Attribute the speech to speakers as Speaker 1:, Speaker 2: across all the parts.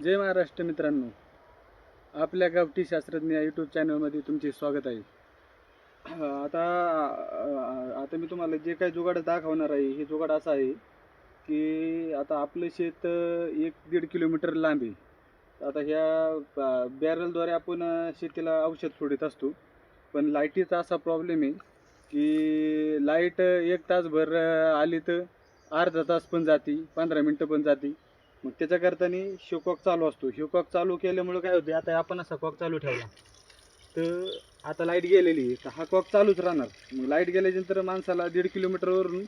Speaker 1: जय महाराष्ट्र मित्रांनो. आपल्या गावठी शास्त्रज्ञ यूट्यूब चॅनलमध्ये तुमचे स्वागत आहे. आता आता मी तुम्हाला जे काही जुगाड दाखवणार आहे हे जुगाड असं आहे की आता आपलं शेत एक दीड किलोमीटर लांब आहे. आता ह्या बॅरलद्वारे आपण शेतीला औषध सोडत असतो. पण लाईटीचा असा प्रॉब्लेम आहे की लाइट एक तासभर आली तर अर्धा तास पण जाती पंधरा मिनटं पण जाती. मग त्याच्याकरतानी शिवकॉक चालू असतो. शिवकॉक चालू केल्यामुळे काय होते आता आपण असा कॉक चालू ठेवला. तर आता लाइट गेलेली आहे तर हा कॉक चालूच राहणार. मग लाइट गेल्यानंतर माणसाला दीड किलोमीटरवरून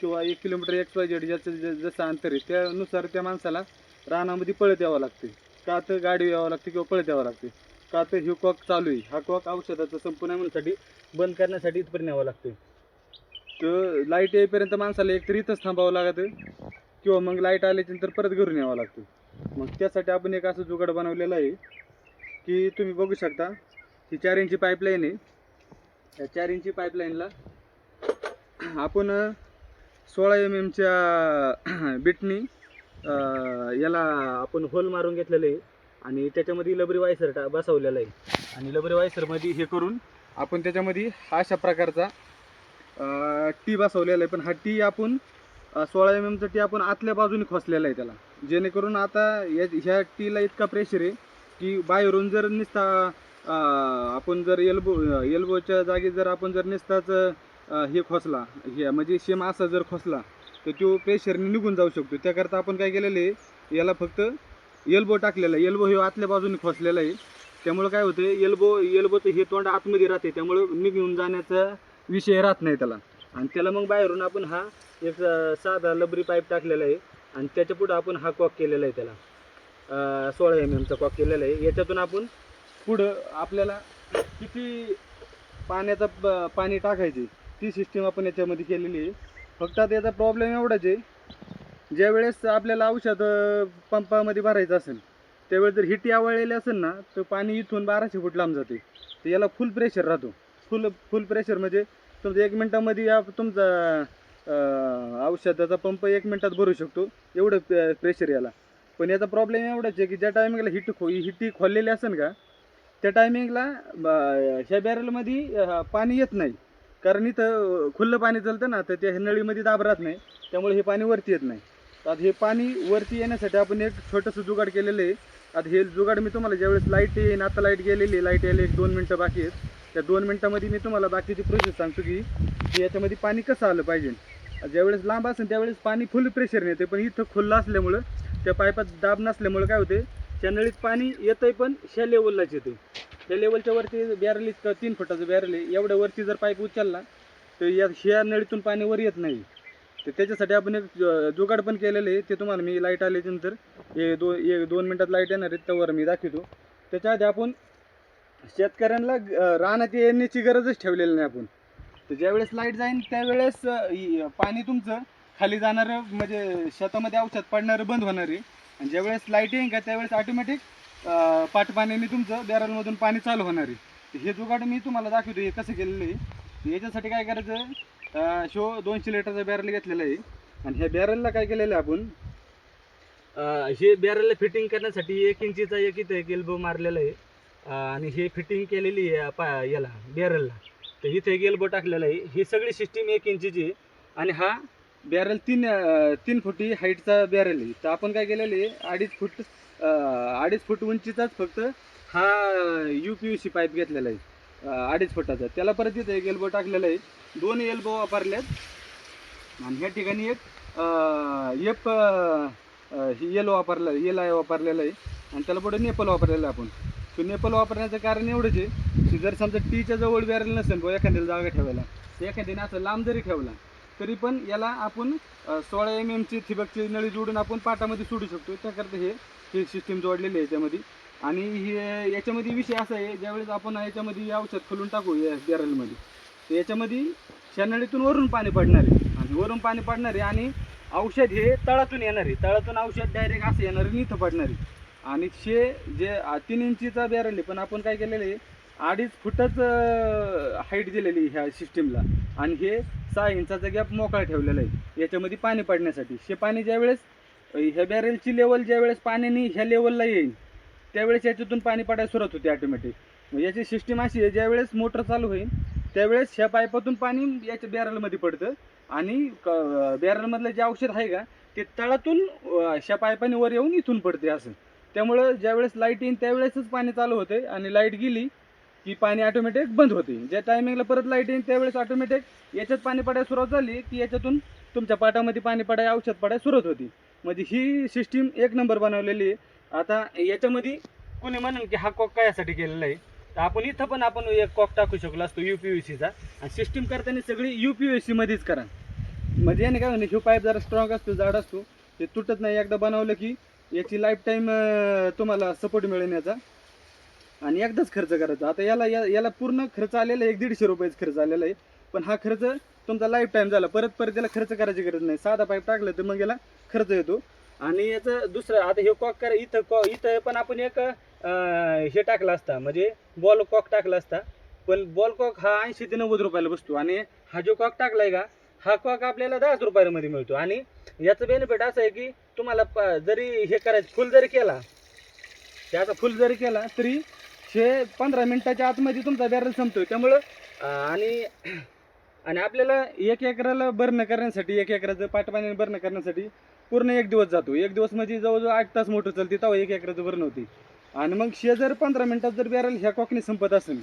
Speaker 1: किंवा एक किलोमीटर एक्स वाय जेड ज्याचं ज- जसं अंतर आहे त्यानुसार त्या माणसाला रानामध्ये पळत यावं लागते का तर गाडी यावं लागते किंवा पळत यावं लागते का तर ही कॉक चालू आहे. हा कॉक औषधाचा संपूर्ण म्हणण्यासाठी बंद करण्यासाठी इथपर्यंत न्यावं लागते तर लाइट येईपर्यंत माणसाला एकतर इथंच थांबावं लागतं किंवा मग लाइट आल्याच्यानंतर परत घरून यावं लागतं. मग त्यासाठी आपण एक असं जुगाड बनवलेलं आहे की तुम्ही बघू शकता ही चार इंची पाईपलाईन आहे. या चार इंची पाईपलाईनला आपण सोळा एम एमच्या बिटनी याला आपण होल मारून घेतलेलं आहे. आणि त्याच्यामध्ये लबरी वायसर टा बसवलेला आहे. आणि लबरी वायसरमध्ये हे करून आपण त्याच्यामध्ये अशा प्रकारचा टी बसवलेला आहे. पण हा टी आपण सोळा एम एमचा टी आपण आतल्या बाजूने खोसलेला आहे त्याला. जेणेकरून आता या ह्या टीला इतका प्रेशर आहे की बाहेरून जर निसता आपण जर एल्बो एल्बोच्या जागी जर आपण जर निसताच हे खोसला हे म्हणजे शेम असा जर खोसला तर तो प्रेशरने निघून जाऊ शकतो. त्याकरता आपण काय केलेलं आहे याला फक्त एल्बो टाकलेला आहे. एल्बो हे आतल्या बाजूने खोसलेला आहे. त्यामुळं काय होतं एल्बो एल्बोचं हे तोंड आतमध्ये राहते त्यामुळं निघून जाण्याचा विषय राहत नाही त्याला. आणि त्याला मग बाहेरून आपण हा एक साधा लबरी पाईप टाकलेला आहे. आणि त्याच्या पुढं आपण हा कॉक केलेला आहे त्याला. सोळा एम एमचा कॉक केलेला आहे. याच्यातून आपण पुढं आपल्याला किती पाण्याचा प- पाणी टाकायची ती सिस्टीम आपण याच्यामध्ये केलेली आहे. फक्त आता याचा प्रॉब्लेम एवढाच आहे ज्यावेळेस आपल्याला औषध पंपामध्ये भरायचं असेल त्यावेळेस जर हिटी आवळलेली असेल ना तर पाणी इथून बाराशे फूट लांब जाते. तर याला फुल प्रेशर राहतो. फुल फुल प्रेशर म्हणजे तुमचं एक मिनटामध्ये या तुमचा औषधाचा पंप एक मिनटात भरू शकतो. एवढं प्रेशर याला. पण याचा प्रॉब्लेम एवढाच आहे की ज्या टायमिंगला हिट खो हिटी खोललेली असेल का त्या टायमिंगला ह्या बॅरलमध्ये पाणी येत नाही. कारण इथं खुल्लं पाणी चालतं ना तर त्या नळीमध्ये दाब राहत नाही. त्यामुळे हे पाणी वरती येत नाही. आता हे पाणी वरती येण्यासाठी आपण एक छोटंसं जुगाड केलेलं आहे. आता हे जुगाड मी तुम्हाला ज्यावेळेस लाइट येईन आता लाइट गेलेली लाइट यायला एक दोन मिनटं बाकी आहेत. त्या दोन मिनटामध्ये मी तुम्हाला बाकीची प्रोसेस सांगतो की की याच्यामध्ये पाणी कसं आलं पाहिजे. ज्यावेळेस लांब असेल त्यावेळेस पाणी फुल प्रेशर येते पण इथं खुल्लं असल्यामुळं त्या पाईपात दाब नसल्यामुळं काय होते त्या नळीत पाणी येतंय पण ह्या लेवललाच येते त्या लेवलच्या वरती बॅरल इतकं तीन फुटाचं बॅरल आहे. एवढ्या वरती जर पाईप उचलला तर या ह्या नळीतून पाणी वर येत नाही. तर त्याच्यासाठी आपण एक जुगाड पण केलेलं आहे. ते तुम्हाला मी लाइट आल्याच्यानंतर हे दो एक दोन मिनटात लाइट येणार आहे त्यावर मी दाखवतो. त्याच्या आधी आपण शेतकऱ्यांना अं, रानात येण्याची गरजच ठेवलेली नाही आपण. तर ज्यावेळेस लाइट जाईन त्यावेळेस अं, इ- पाणी तुमचं खाली जाणारं म्हणजे शेतामध्ये औषध पडणारं बंद होणार आहे. आणि ज्यावेळेस लाइट येईन का त्यावेळेस ऑटोमॅटिक पाटपाण्याने तुमचं बॅरलमधून पाणी चालू होणार आहे. तर हे जुगाड मी तुम्हाला दाखवतो हे कसं केलेलं आहे. तर याच्यासाठी काय करायचं शो दोनशे लिटरचा बॅरल घेतलेला आहे. आणि ह्या बॅरलला काय केलेलं आहे आपण? अं, हे बॅरलला फिटिंग करण्यासाठी एक इंचीचा एक इथं एक एल्बो मारलेला आहे. आणि हे फिटिंग केलेली आहे पा याला बॅरलला तर इथे गेलबो एल्बो टाकलेला आहे. ही सगळी सिस्टीम एक इंचीची आणि हा बॅरल तीन तीन फुटी हाईटचा बॅरल आहे. तर आपण काय केलेलं आहे? अडीच फूट अडीच फूट उंचीचाच फक्त हा U P U C pipe घेतलेला आहे. अडीच फुटाचा. त्याला परत इथं एक एल्बो टाकलेला आहे. दोन एल्बो वापरलेत आणि ह्या ठिकाणी एक एप येलो वापरला येला वापरलेला आहे. आणि त्याला पुढे नेपल वापरलेला आहे आपण. तो नेपल वापरण्याचं कारण एवढंच आहे की जर समजा टीच्या जवळ बॅरल नसेल किंवा एखाद्याला जागा ठेवायला एखाद्याने असं लांब जरी ठेवला तरी पण याला आपण सोळा एम एमची ठिबकची नळी जोडून आपण पाटामध्ये सोडू शकतो त्याकरता हे हे सिस्टीम जोडलेली आहे याच्यामध्ये. आणि हे याच्यामध्ये विषय असा आहे ज्यावेळेस आपण याच्यामध्ये औषध खोलून टाकू या बॅरलमध्ये तर याच्यामध्ये शेनळीतून वरून पाणी पडणार आहे. आणि वरून पाणी पडणार आहे आणि औषध हे तळातून येणार आहे. तळातून औषध डायरेक्ट असं येणार आहे इथं पडणार आहे. आणि शे जे तीन इंचीचा बॅरल आहे पण आपण काय केलेलं आहे अडीच फुटच हाईट दिलेली ह्या सिस्टीमला आणि हे सहा इंचाचा गॅप मोकळा ठेवलेला आहे. याच्यामध्ये पाणी पडण्यासाठी. हे पाणी ज्यावेळेस ह्या बॅरेलची लेवल ज्या वेळेस पाण्याने ह्या लेवलला येईल त्यावेळेस याच्यातून पाणी पडायला सुरुवात होते ऑटोमॅटिक याची सिस्टीम अशी आहे ज्या वेळेस मोटर चालू होईल त्यावेळेस ह्या पाईपातून पाणी याच्या बॅरलमध्ये पडतं. आणि क बॅरलमधलं जे औषध आहे का ते तळातून ह्या पाईपाने वर येऊन इथून पडते असं. त्यामुळं ज्यावेळेस लाइट येईल त्यावेळेसच पाणी चालू होते आणि लाइट गेली की पाणी ऑटोमॅटिक बंद होते ज्या टायमिंगला परत लाइट येईल त्यावेळेस ऑटोमॅटिक याच्यात पाणी पडायला सुरुवात झाली की याच्यातून तुमच्या पाटामध्ये पाणी पडायला औषध पडायला सुरुवात होती. म्हणजे ही सिस्टीम एक नंबर बनवलेली आहे. आता याच्यामध्ये कोणी म्हणेल की हा कॉक काय यासाठी केलेला आहे? तर आपण इथं पण आपण एक कॉक टाकू शकलो असतो यू पी यू सीचा आणि सिस्टीम करताना सगळी यू पी यू सीमध्येच करा. म्हणजे याने काय होणे ह्यो पाईप जरा स्ट्रॉंग असतो जाड असतो ते तुटत नाही. एकदा बनवलं की याची लाईफ टाईम तुम्हाला सपोर्ट मिळेल याचा. आणि एकदाच खर्च करायचा. आता याला या- याला पूर्ण खर्च आलेला आहे एक दीडशे रुपयाचा खर्च आलेला आहे. पण हा खर्च तुमचा लाईफ टाईम झाला. परत परत याला खर्च करायची गरज नाही. साधा पाईप टाकलं तर मग याला खर्च येतो. आणि याचं दुसरं आता हे कॉक करा इथं कॉ इथं पण आपण एक हे टाकला असता. म्हणजे बॉल कॉक टाकला असता. पण बॉल कॉक हा ऐंशी ते नव्वद रुपयाला बसतो. आणि हा जो कॉक टाकलाय का हा कॉक आपल्याला दहाच रुपयामध्ये मिळतो. आणि याचं बेनिफिट असं आहे की तुम्हाला प- जरी हे करायचं फुल जरी केला त्याचा फुल जरी केला तरी हे पंधरा मिनटाच्या आतमध्ये तुमचा बॅरल संपतो त्यामुळं आणि आणि आपल्याला एक एकराला बर्न करण्यासाठी एक एकराचं पाटपाण्याने बर्न करण्यासाठी पूर्ण एक दिवस जातो. एक दिवस म्हणजे जवळजवळ आठ तास मोटर चालते तेव्हा एक एकराचं बर्न होती आणि मग शे जर पंधरा मिनटात जर बॅरल ह्या कोकणी संपत असेल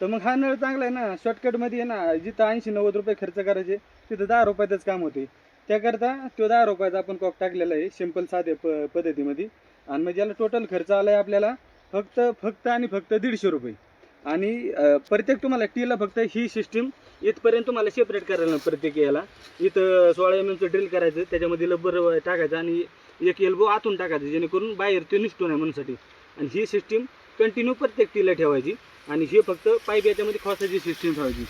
Speaker 1: तर मग हा नळ चांगला आहे ना शॉर्टकटमध्ये आहे ना जिथं ऐंशी नव्वद रुपये खर्च करायचे तिथं दहा रुपयातच काम होते. त्याकरता तो दहा रुपयाचा आपण कॉक टाकलेला आहे सिंपल साधे प पद्धतीमध्ये. आणि मग याला टोटल खर्च आला आहे आपल्याला फक्त फक्त आणि फक्त दीडशे रुपये. आणि प्रत्येक तुम्हाला टीला फक्त ही सिस्टीम इथपर्यंत तुम्हाला सेपरेट करायला लागणार प्रत्येक याला. इथं सोळा एम एमचं ड्रिल करायचं त्याच्यामध्ये लब्बर टाकायचं आणि एक एल्बो आतून टाकायचं जेणेकरून बाहेर ते निष्ठू नये म्हणूनसाठी आणि ही सिस्टीम कंटिन्यू प्रत्येक टीला ठेवायची आणि हे फक्त पाईप याच्यामध्ये खोसायची सिस्टीम ठेवायची.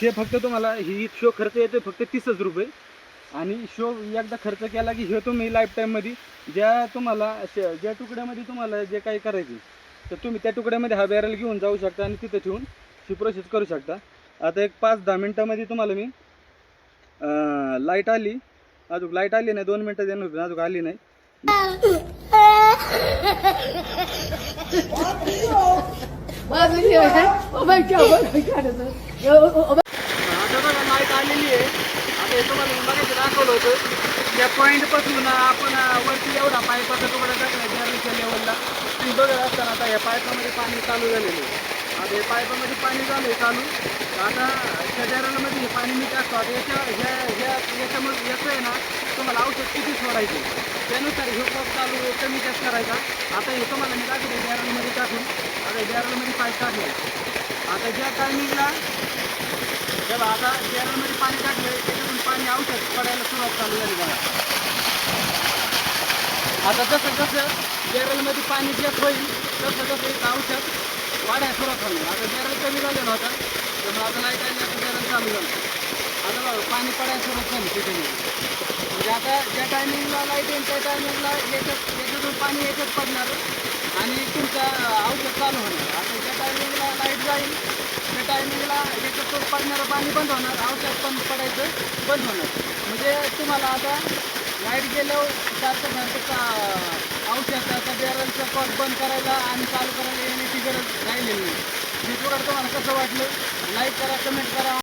Speaker 1: हे फक्त तुम्हाला ही शो खर्च येतो फक्त तीसच रुपये. आणि शो एकदा खर्च केला की हे तुम्ही लाईफ टाईममध्ये ज्या तुम्हाला श- ज्या तुकड्यामध्ये तुम्हाला जे काही करायचे तर तुम्ही त्या तुकड्यामध्ये हा बॅरल घेऊन जाऊ शकता आणि तिथं ठेवून ही प्रोसेस करू शकता आता एक पाच दहा मिनटामध्ये तुम्हाला मी लाइट आली अजून लाइट आली नाही दोन मिनटं देणार होती अजून आली नाही
Speaker 2: माझं आहे. ओ बाई, क्या बाई, काय करायचं? ओ, ओ, ओ, बाई.
Speaker 1: आता बघा लाइट आलेली आहे ते तुम्हाला मी मगाशी दाखवलं होतं. या पॉईंटपासून आपण वरती एवढा पाईपाचा तुकडा टाकला बॅरलच्या लेवलला. तुम्ही बघत असताना आता या पाईपामध्ये पाणी चालू झालेलं आहे. आता या पाईपामध्ये पाणी झालं आहे चालू. आता त्या बॅरलमध्ये हे पाणी मी टाकतो. आता याच्या ह्या ह्या याच्यामध्ये याचं आहे ना तुम्हाला औषध किती सोडायचे? त्यानुसार हे कप चालू कमी जास्त करायचा. आता हे तुम्हाला मी टाकतो बॅरलमध्ये टाकून. आता बॅरलमध्ये पाईप टाकलं. आता ज्या टायमिंगला तेव्हा आता केरळमध्ये पाणी टाकलं त्याच्यातून पाणी औषध पडायला सुरुवात चालू झाली बघा. आता जसं जसं केरळमध्ये पाणी जेत होईल तसं तसं एक औषध वाढायला सुरुवात झाली आता केरळ कमी झालेलं नव्हतं त्यामुळे आता लाइट आली आता केरळ चालू झालं. आता बघा पाणी पडायला सुरुवात झाली तिथे. म्हणजे आता ज्या टायमिंगला लाइट येईल त्या टायमिंगला याच्यात याच्यातून पाणी याच्यात पडणार आणि तुमचं औषध चालू होणार. आता ज्या टायमिंगला लाइट जाईल त्या टायमिंगला याच्यातून पडणारं पाणी बंद होणार औषध पण पडायचं बंद होणार. म्हणजे तुम्हाला आता लाइट गेल्यावर सारखं घरचं औषध औषधाचा बॅरलचा कॉक बंद करायला आणि चालू करायला येण्याची गरज राहिलेली नाही. हे तुम्हाला कसं वाटलं? लाईक करा कमेंट करा.